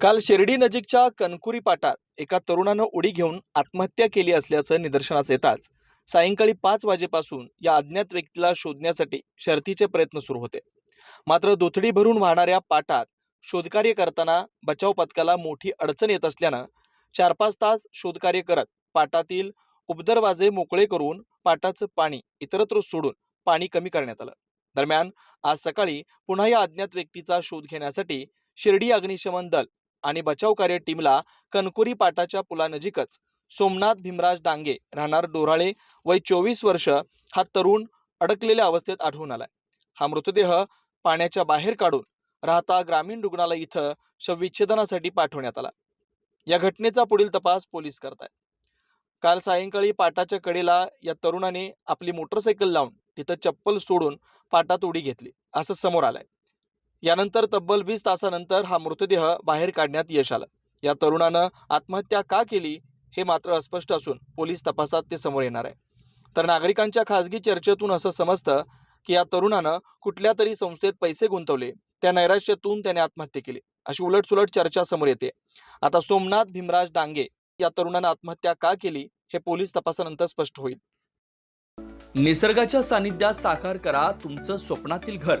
काल शिर्डी नजीकच्या कनकुरी पाटात एका तरुणानं उडी घेऊन आत्महत्या केली असल्याचं निदर्शनास येताच सायंकाळी पाच वाजेपासून या अज्ञात व्यक्तीला शोधण्यासाठी शर्थीचे प्रयत्न सुरू होते. मात्र दुथडी भरून वाहणाऱ्या पाटात शोधकार्य करताना बचाव पथकाला मोठी अडचण येत असल्यानं चार पाच तास शोधकार्य करत पाटातील उपदरवाजे मोकळे करून पाटाचं पाणी इतरत्र सोडून पाणी कमी करण्यात आलं. दरम्यान आज सकाळी पुन्हा या अज्ञात व्यक्तीचा शोध घेण्यासाठी शिर्डी अग्निशमन दल आणि बचाव कार्य टीमला कनकुरी पाटाच्या पुलानजीकच. सोमनाथ भीमराज डांगे राहणार डोराळे वय चोवीस वर्ष हा तरुण अडकलेल्या अवस्थेत आढळून आलाय. हा मृतदेह पाण्याच्या बाहेर काढून राहता ग्रामीण रुग्णालय इथं शवविच्छेदनासाठी पाठवण्यात आला. या घटनेचा पुढील तपास पोलीस करतायत. काल सायंकाळी पाटाच्या कडेला या तरुणाने आपली मोटरसायकल लावून तिथं चप्पल सोडून पाटात उडी घेतली असं समोर आलंय. यानंतर तब्बल वीस तासानंतर हा मृतदेह बाहेर काढण्यात यश आलं. या तरुणानं आत्महत्या का केली हे मात्र अस्पष्ट असून पोलीस तपासात ते समोर येणार आहे. तर नागरिकांच्या खासगी चर्चेतून असं समजतं की या तरुणानं कुठल्या तरी संस्थेत पैसे गुंतवले त्या नैराश्यातून त्याने आत्महत्या केली. अशी उलटसुलट चर्चा समोर येते. आता सोमनाथ भीमराज डांगे या तरुणानं आत्महत्या का केली हे पोलीस तपासानंतर स्पष्ट होईल. निसर्गाच्या सानिध्यात साकार करा तुमचं स्वप्नातील घर.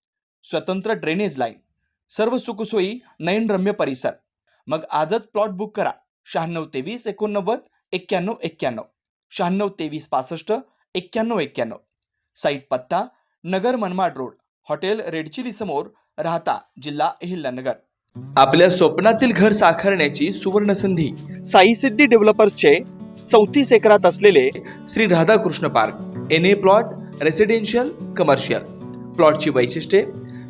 स्वतंत्र ड्रेनेज लाईन सर्व सुखसोयी नयनरम्य परिसर. मग आजच प्लॉट बुक करा. शहाण्णव तेवीस एकोणनव्वद एक्क्याण्णव एक्क्याण्णव. शहाण्णव तेवीस पासष्ट एक्क्याण्णव एक्क्याण्णव. साईट पत्ता Nagar Manmad road. Hotel red chilli समोर राहता जिल्हा अहिल्यानगर. आपल्या स्वप्नातील घर साकारण्याची सुवर्ण संधी साई सिद्धी डेव्हलपर्सचे चौतीस एकरात असलेले Shri Radhakrishna park. N A plot residential commercial प्लॉटची वैशिष्ट्ये